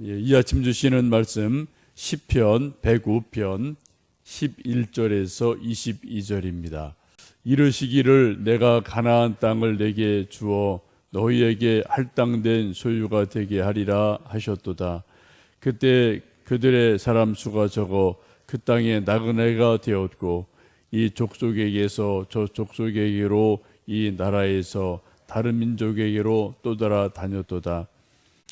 예, 이 아침 주시는 말씀 10편 105편 11절에서 22절입니다. 이르시기를 내가 가나안 땅을 내게 주어 너희에게 할당된 소유가 되게 하리라 하셨도다. 그때 그들의 사람 수가 적어 그 땅에 나그네가 되었고 이 족속에게서 저 족속에게로 이 나라에서 다른 민족에게로 또 돌아 다녔도다.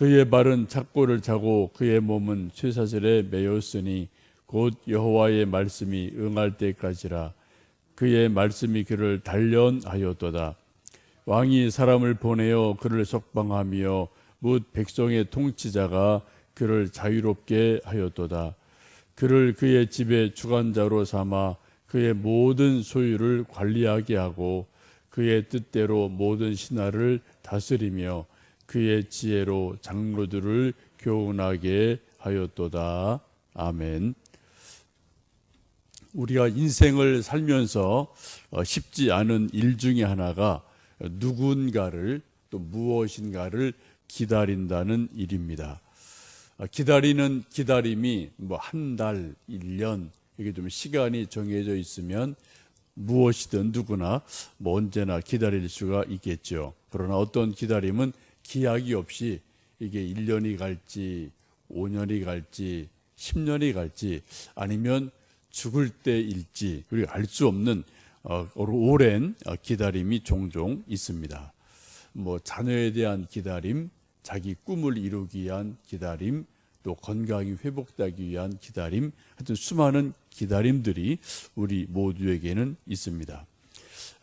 그의 발은 착고를 차고 그의 몸은 쇠사슬에 매였으니 곧 여호와의 말씀이 응할 때까지라 그의 말씀이 그를 단련하였도다. 왕이 사람을 보내어 그를 석방하며 묻 백성의 통치자가 그를 자유롭게 하였도다. 그를 그의 집의 주관자로 삼아 그의 모든 소유를 관리하게 하고 그의 뜻대로 모든 신하를 다스리며 그의 지혜로 장로들을 교훈하게 하였도다. 아멘. 우리가 인생을 살면서 어, 쉽지 않은 일 중에 하나가 누군가를 또 무엇인가를 기다린다는 일입니다. 아, 기다리는 기다림이 뭐 한 달, 일 년, 이게 좀 시간이 정해져 있으면 무엇이든 누구나 뭐 언제나 기다릴 수가 있겠죠. 그러나 어떤 기다림은 기약이 없이 이게 1년이 갈지 5년이 갈지 10년이 갈지 아니면 죽을 때일지 우리가 알 수 없는 어, 오랜 어, 기다림이 종종 있습니다. 뭐 자녀에 대한 기다림, 자기 꿈을 이루기 위한 기다림, 또 건강이 회복되기 위한 기다림, 하여튼 수많은 기다림들이 우리 모두에게는 있습니다.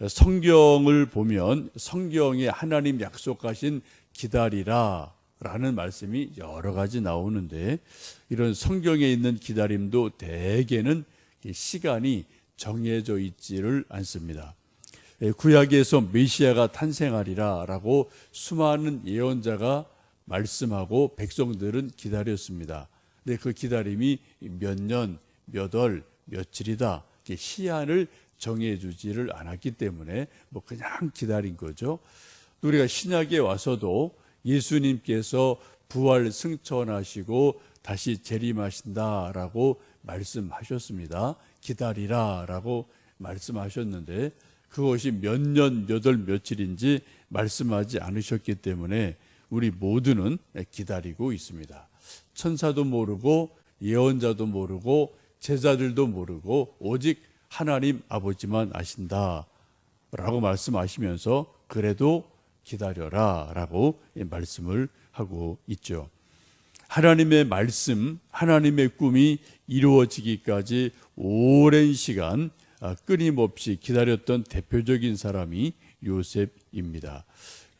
성경을 보면 성경에 하나님 약속하신 기다리라 라는 말씀이 여러 가지 나오는데 이런 성경에 있는 기다림도 대개는 시간이 정해져 있지를 않습니다. 예, 구약에서 메시아가 탄생하리라 라고 수많은 예언자가 말씀하고 백성들은 기다렸습니다. 근데 그 기다림이 몇 년, 몇 월, 며칠이다. 시한을 정해주지를 않았기 때문에 뭐 그냥 기다린 거죠. 우리가 신약에 와서도 예수님께서 부활 승천하시고 다시 재림하신다라고 말씀하셨습니다. 기다리라라고 말씀하셨는데 그것이 몇 년, 몇 월, 며칠인지 말씀하지 않으셨기 때문에 우리 모두는 기다리고 있습니다. 천사도 모르고 예언자도 모르고 제자들도 모르고 오직 하나님 아버지만 아신다. 라고 말씀하시면서 그래도 기다려라 라고 말씀을 하고 있죠. 하나님의 말씀, 하나님의 꿈이 이루어지기까지 오랜 시간 아, 끊임없이 기다렸던 대표적인 사람이 요셉입니다.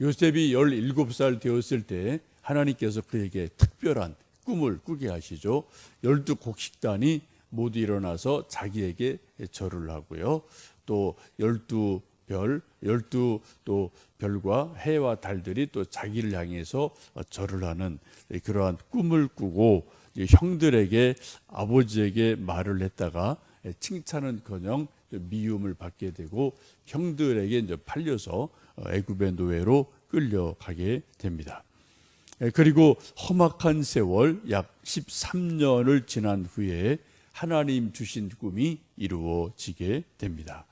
요셉이 17살 되었을 때 하나님께서 그에게 특별한 꿈을 꾸게 하시죠. 열두 곡식단이 모두 일어나서 자기에게 절을 하고요. 또 열두 별, 열두 또 별과 해와 달들이 또 자기를 향해서 절을 하는 그러한 꿈을 꾸고 형들에게 아버지에게 말을 했다가 칭찬은커녕 미움을 받게 되고 형들에게 이제 팔려서 애굽의 노예로 끌려가게 됩니다. 그리고 험악한 세월 약 13년을 지난 후에 하나님 주신 꿈이 이루어지게 됩니다.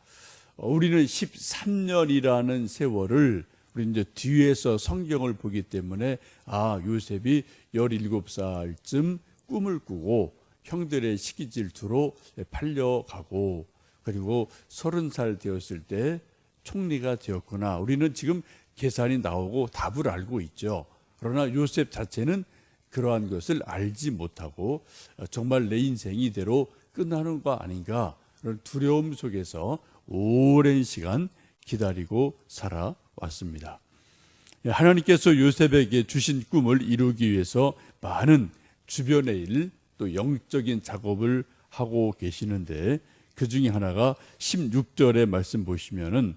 우리는 13년이라는 세월을 우리 이제 뒤에서 성경을 보기 때문에 아 요셉이 17살쯤 꿈을 꾸고 형들의 시기 질투로 팔려가고 그리고 30살 되었을 때 총리가 되었구나. 우리는 지금 계산이 나오고 답을 알고 있죠. 그러나 요셉 자체는 그러한 것을 알지 못하고 정말 내 인생이 이대로 끝나는 거 아닌가 그런 두려움 속에서 오랜 시간 기다리고 살아왔습니다. 하나님께서 요셉에게 주신 꿈을 이루기 위해서 많은 주변의 일, 또 영적인 작업을 하고 계시는데 그 중에 하나가 16절의 말씀 보시면은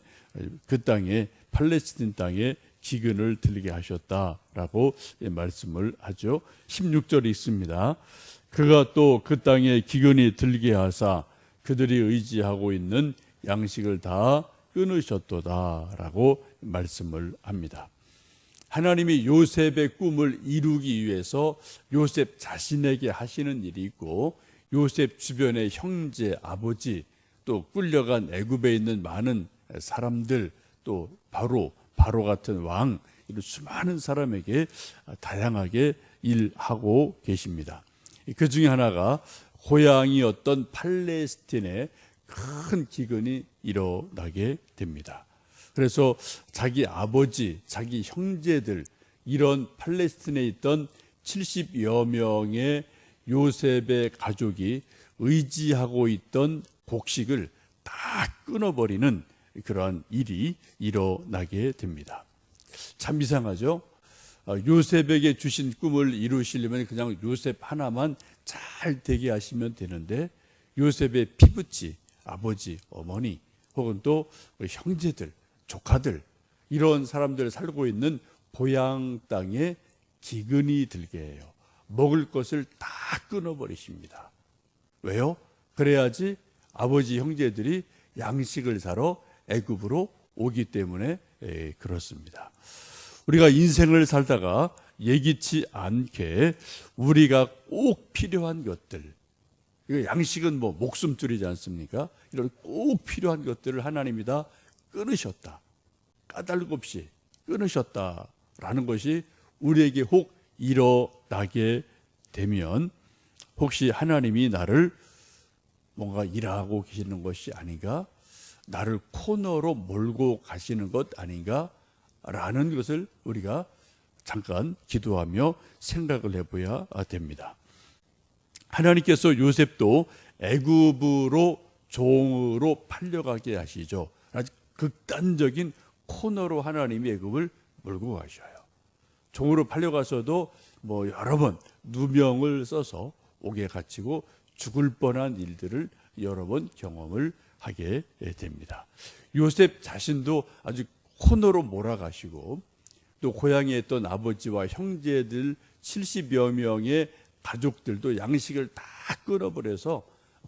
그 땅에 팔레스틴 땅에 기근을 들게 하셨다라고 말씀을 하죠. 16절이 있습니다. 그가 또 그 땅에 기근이 들게 하사 그들이 의지하고 있는 양식을 다 끊으셨도다라고 말씀을 합니다. 하나님이 요셉의 꿈을 이루기 위해서 요셉 자신에게 하시는 일이 있고 요셉 주변의 형제, 아버지, 또 끌려간 애굽에 있는 많은 사람들, 또 바로 바로 같은 왕 이런 수많은 사람에게 다양하게 일하고 계십니다. 그 중에 하나가 고향이었던 팔레스틴에 큰 기근이 일어나게 됩니다. 그래서 자기 아버지, 자기 형제들 이런 팔레스틴에 있던 70여 명의 요셉의 가족이 의지하고 있던 곡식을 다 끊어버리는 그러한 일이 일어나게 됩니다. 참 이상하죠? 어, 요셉에게 주신 꿈을 이루시려면 그냥 요셉 하나만 잘 되게 하시면 되는데 요셉의 피부치, 아버지, 어머니 혹은 또 형제들, 조카들 이런 사람들 살고 있는 고향 땅에 기근이 들게 해요. 먹을 것을 다 끊어버리십니다. 왜요? 그래야지 아버지 형제들이 양식을 사러 애굽으로 오기 때문에 에, 그렇습니다. 우리가 인생을 살다가 예기치 않게 우리가 꼭 필요한 것들, 양식은 뭐 목숨줄이지 않습니까? 이런 꼭 필요한 것들을 하나님이 다 끊으셨다. 까닭 없이 끊으셨다라는 것이 우리에게 혹 일어나게 되면 혹시 하나님이 나를 뭔가 일하고 계시는 것이 아닌가? 나를 코너로 몰고 가시는 것 아닌가? 라는 것을 우리가 잠깐 기도하며 생각을 해봐야 됩니다. 하나님께서 요셉도 애굽으로 종으로 팔려가게 하시죠. 아주 극단적인 코너로 하나님이 애굽을 몰고 가셔요. 종으로 팔려가서도 뭐 여러 번 누명을 써서 옥에 갇히고 죽을 뻔한 일들을 여러 번 경험을 하게 됩니다. 요셉 자신도 아주 코너로 몰아가시고 또 고향에 있던 아버지와 형제들 70여 명의 가족들도 양식을 다 끊어버려서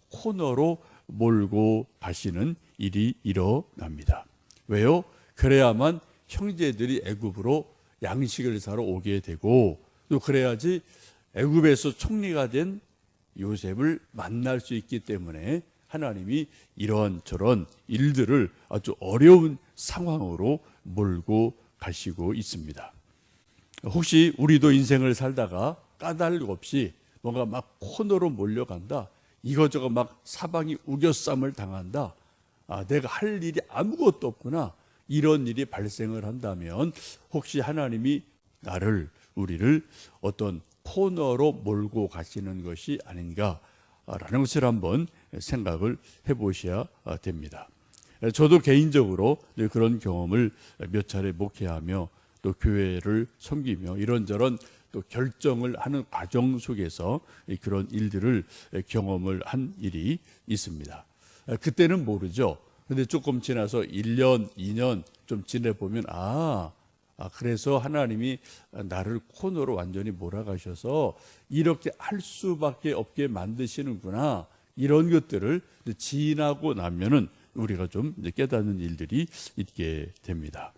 코너로 몰고 가시는 일이 일어납니다. 왜요? 그래야만 형제들이 애굽으로 양식을 사러 오게 되고 또 그래야지 애굽에서 총리가 된 요셉을 만날 수 있기 때문에 하나님이 이런 저런 일들을 아주 어려운 상황으로 몰고 가시고 있습니다. 혹시 우리도 인생을 살다가 까닭 없이 뭔가 막 코너로 몰려간다. 이거저거 막 사방이 우겨쌈을 당한다. 아, 내가 할 일이 아무것도 없구나. 이런 일이 발생을 한다면 혹시 하나님이 나를 우리를 어떤 코너로 몰고 가시는 것이 아닌가라는 것을 한번 생각을 해보셔야 됩니다. 저도 개인적으로 그런 경험을 몇 차례 목회하며 또 교회를 섬기며 이런저런 또 결정을 하는 과정 속에서 그런 일들을 경험을 한 일이 있습니다. 그때는 모르죠. 근데 조금 지나서 1년, 2년 좀 지내보면 아, 아, 그래서 하나님이 나를 코너로 완전히 몰아가셔서 이렇게 할 수밖에 없게 만드시는구나. 이런 것들을 지나고 나면은 우리가 좀 깨닫는 일들이 있게 됩니다.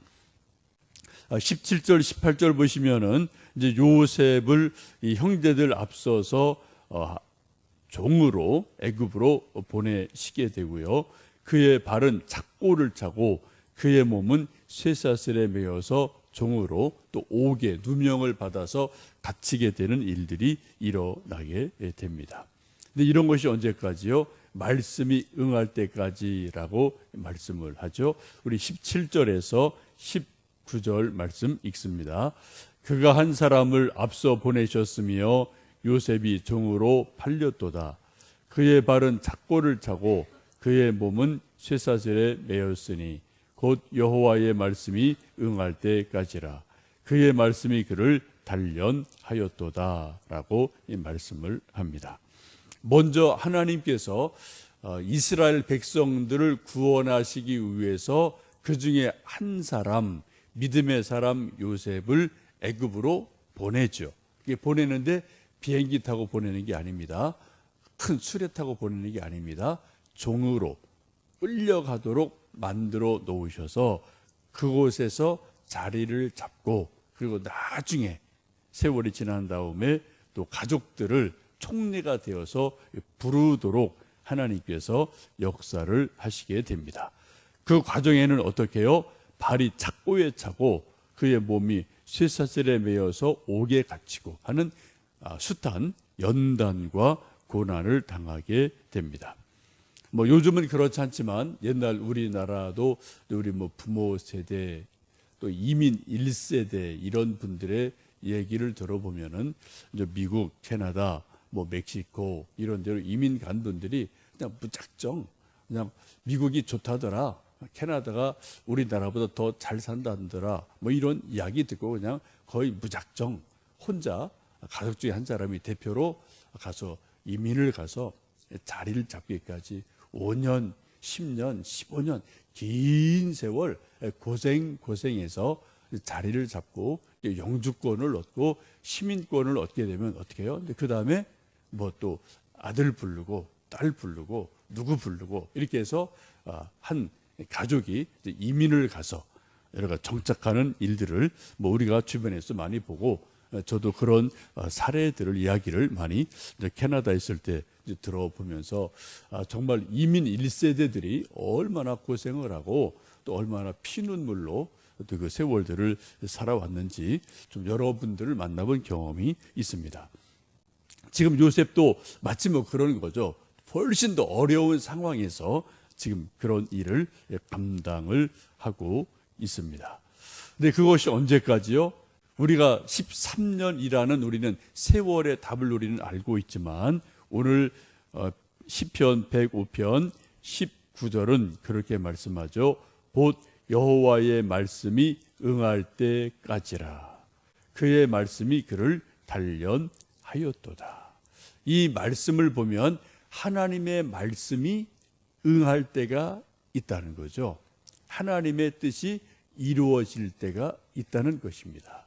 17절, 아, 18절 보시면은 이제 요셉을 이 형제들 앞서서 어, 종으로 애굽으로 보내시게 되고요. 그의 발은 작고를 차고 그의 몸은 쇠사슬에 매어서 종으로 또 옥에 누명을 받아서 갇히게 되는 일들이 일어나게 됩니다. 근데 이런 것이 언제까지요? 말씀이 응할 때까지라고 말씀을 하죠. 우리 17절에서 19절 말씀 읽습니다. 그가 한 사람을 앞서 보내셨으며 요셉이 종으로 팔렸도다. 그의 발은 작고를 차고 그의 몸은 쇠사슬에 매였으니 곧 여호와의 말씀이 응할 때까지라. 그의 말씀이 그를 단련하였도다라고 이 말씀을 합니다. 먼저 하나님께서 어, 이스라엘 백성들을 구원하시기 위해서 그 중에 한 사람 믿음의 사람 요셉을 애굽으로 보내죠. 보내는데 비행기 타고 보내는 게 아닙니다. 큰 수레 타고 보내는 게 아닙니다. 종으로 끌려가도록 만들어 놓으셔서 그곳에서 자리를 잡고 그리고 나중에 세월이 지난 다음에 또 가족들을 총리가 되어서 부르도록 하나님께서 역사를 하시게 됩니다. 그 과정에는 어떻게 해요? 발이 착고에 차고 그의 몸이 쇠사슬에 매여서 옥에 갇히고 하는 아, 숱한 연단과 고난을 당하게 됩니다. 뭐 요즘은 그렇지 않지만 옛날 우리나라도 우리 뭐 부모 세대 또 이민 1세대 이런 분들의 얘기를 들어보면은 이제 미국, 캐나다, 뭐 멕시코 이런 데로 이민 간 분들이 그냥 무작정 그냥 미국이 좋다더라. 캐나다가 우리나라보다 더 잘 산다더라. 뭐 이런 이야기 듣고 그냥 거의 무작정 혼자 가족 중에 한 사람이 대표로 가서 이민을 가서 자리를 잡기까지 5년, 10년, 15년 긴 세월 고생 고생해서 자리를 잡고 영주권을 얻고 시민권을 얻게 되면 어떻게 해요? 근데 그 다음에 뭐 또 아들 부르고 딸 부르고 누구 부르고 이렇게 해서 아, 한 가족이 이민을 가서 여러 가지 정착하는 일들을 뭐 우리가 주변에서 많이 보고 어, 저도 그런 어, 사례들을 이야기를 많이 이제 캐나다에 있을 때 들어보면서 아, 정말 이민 1세대들이 얼마나 고생을 하고 또 얼마나 피눈물로 또 그 세월들을 살아왔는지 좀 여러분들을 만나본 경험이 있습니다. 지금 요셉도 마치 뭐 그런 거죠. 훨씬 더 어려운 상황에서 지금 그런 일을 감당을 하고 있습니다. 근데 그것이 언제까지요? 우리가 13년이라는 우리는 세월의 답을 우리는 알고 있지만 오늘 어, 시편 105편 19절은 그렇게 말씀하죠. 곧 여호와의 말씀이 응할 때까지라. 그의 말씀이 그를 단련하였도다. 이 말씀을 보면 하나님의 말씀이 응할 때가 있다는 거죠. 하나님의 뜻이 이루어질 때가 있다는 것입니다.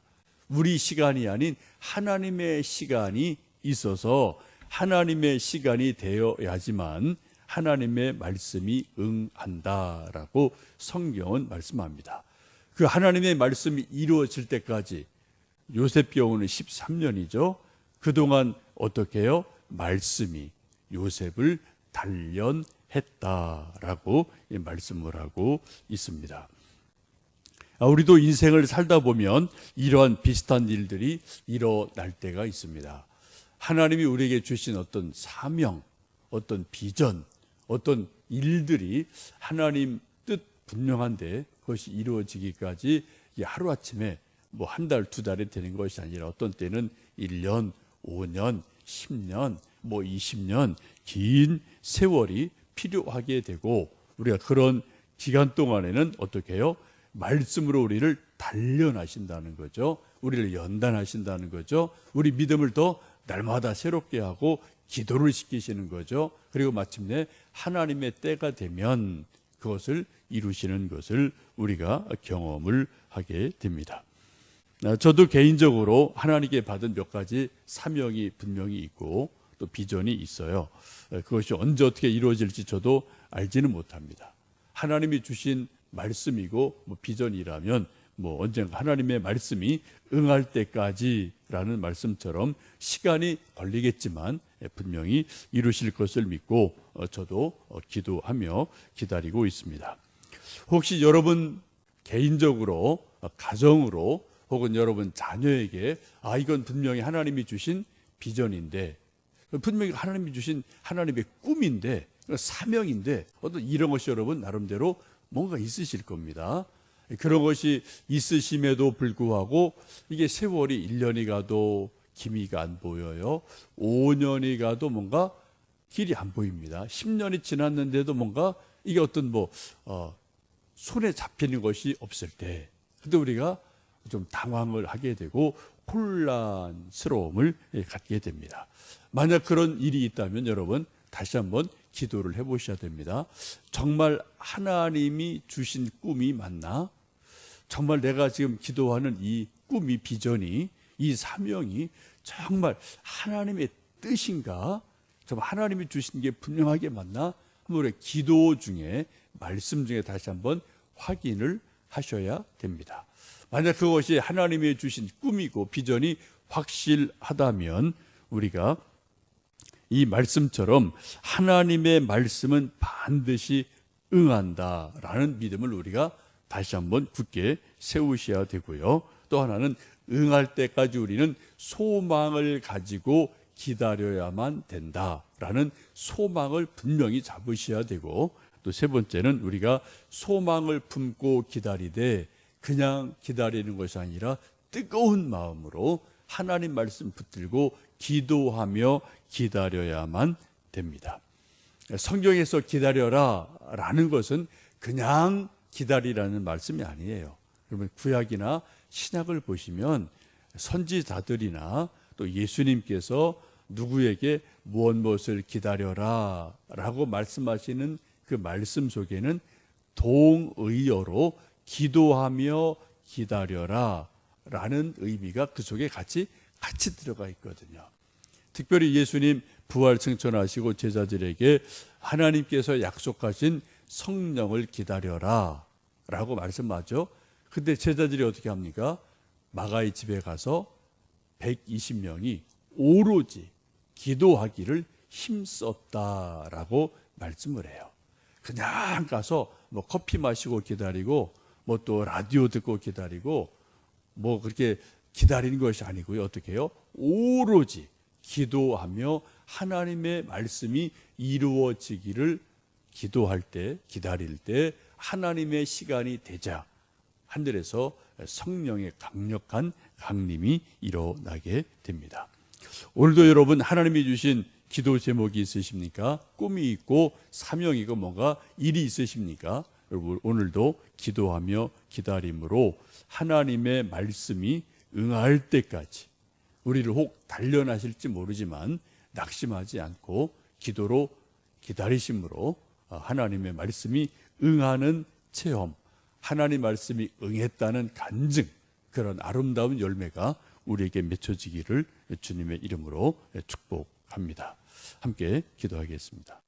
우리 시간이 아닌 하나님의 시간이 있어서 하나님의 시간이 되어야지만 하나님의 말씀이 응한다라고 성경은 말씀합니다. 그 하나님의 말씀이 이루어질 때까지 요셉 경우는 13년이죠. 그동안 어떻게 해요? 말씀이 요셉을 단련했다 라고 말씀을 하고 있습니다. 아, 우리도 인생을 살다 보면 이러한 비슷한 일들이 일어날 때가 있습니다. 하나님이 우리에게 주신 어떤 사명, 어떤 비전, 어떤 일들이 하나님 뜻 분명한데 그것이 이루어지기까지 하루아침에 뭐 한 달, 두 달이 되는 것이 아니라 어떤 때는 1년, 5년, 10년, 뭐 20년 긴 세월이 필요하게 되고 우리가 그런 기간 동안에는 어떻게 해요? 말씀으로 우리를 단련하신다는 거죠. 우리를 연단하신다는 거죠. 우리 믿음을 더 날마다 새롭게 하고 기도를 시키시는 거죠. 그리고 마침내 하나님의 때가 되면 그것을 이루시는 것을 우리가 경험을 하게 됩니다. 아, 저도 개인적으로 하나님께 받은 몇 가지 사명이 분명히 있고 또 비전이 있어요. 아, 그것이 언제 어떻게 이루어질지 저도 알지는 못합니다. 하나님이 주신 말씀이고 뭐 비전이라면 뭐 언젠가 하나님의 말씀이 응할 때까지라는 말씀처럼 시간이 걸리겠지만 분명히 이루실 것을 믿고 어, 저도 어, 기도하며 기다리고 있습니다. 혹시 여러분 개인적으로 어, 가정으로 혹은 여러분 자녀에게 아 이건 분명히 하나님이 주신 비전인데 분명히 하나님이 주신 하나님의 꿈인데 사명인데 어떤 이런 것이 여러분 나름대로 뭔가 있으실 겁니다. 그런 것이 있으심에도 불구하고 이게 세월이 1년이 가도 기미가 안 보여요. 5년이 가도 뭔가 길이 안 보입니다. 10년이 지났는데도 뭔가 이게 어떤 뭐, 어, 손에 잡히는 것이 없을 때. 근데 우리가 좀 당황을 하게 되고 혼란스러움을 예, 갖게 됩니다. 만약 그런 일이 있다면 여러분 다시 한번 기도를 해 보셔야 됩니다. 정말 하나님이 주신 꿈이 맞나? 정말 내가 지금 기도하는 이 꿈이 비전이 이 사명이 정말 하나님의 뜻인가? 정말 하나님이 주신 게 분명하게 맞나? 한번 우리 기도 중에 말씀 중에 다시 한번 확인을 하셔야 됩니다. 만약 그것이 하나님이 주신 꿈이고 비전이 확실하다면 우리가 이 말씀처럼 하나님의 말씀은 반드시 응한다라는 믿음을 우리가 다시 한번 굳게 세우셔야 되고요. 또 하나는 응할 때까지 우리는 소망을 가지고 기다려야만 된다라는 소망을 분명히 잡으셔야 되고 또 세 번째는 우리가 소망을 품고 기다리되 그냥 기다리는 것이 아니라 뜨거운 마음으로 하나님 말씀 붙들고 기도하며 기다려야만 됩니다. 성경에서 기다려라 라는 것은 그냥 기다리라는 말씀이 아니에요. 그러면 구약이나 신약을 보시면 선지자들이나 또 예수님께서 누구에게 무엇 무엇을 기다려라 라고 말씀하시는 그 말씀 속에는 동의어로 기도하며 기다려라 라는 의미가 그 속에 같이 같이 들어가 있거든요. 특별히 예수님 부활 승천하시고 제자들에게 하나님께서 약속하신 성령을 기다려라 라고 말씀하죠. 근데 제자들이 어떻게 합니까? 마가의 집에 가서 120명이 오로지 기도하기를 힘썼다라고 말씀을 해요. 그냥 가서 뭐 커피 마시고 기다리고 뭐 또 라디오 듣고 기다리고 뭐 그렇게 기다리는 것이 아니고요. 어떻게 해요? 오로지 기도하며 하나님의 말씀이 이루어지기를 기도할 때, 기다릴 때 하나님의 시간이 되자 하늘에서 성령의 강력한 강림이 일어나게 됩니다. 오늘도 여러분 하나님이 주신 기도 제목이 있으십니까? 꿈이 있고 사명이고 뭔가 일이 있으십니까? 여러분 오늘도 기도하며 기다림으로 하나님의 말씀이 응할 때까지 우리를 혹 단련하실지 모르지만 낙심하지 않고 기도로 기다리심으로 하나님의 말씀이 응하는 체험, 하나님 말씀이 응했다는 간증, 그런 아름다운 열매가 우리에게 맺혀지기를 주님의 이름으로 축복합니다. 함께 기도하겠습니다.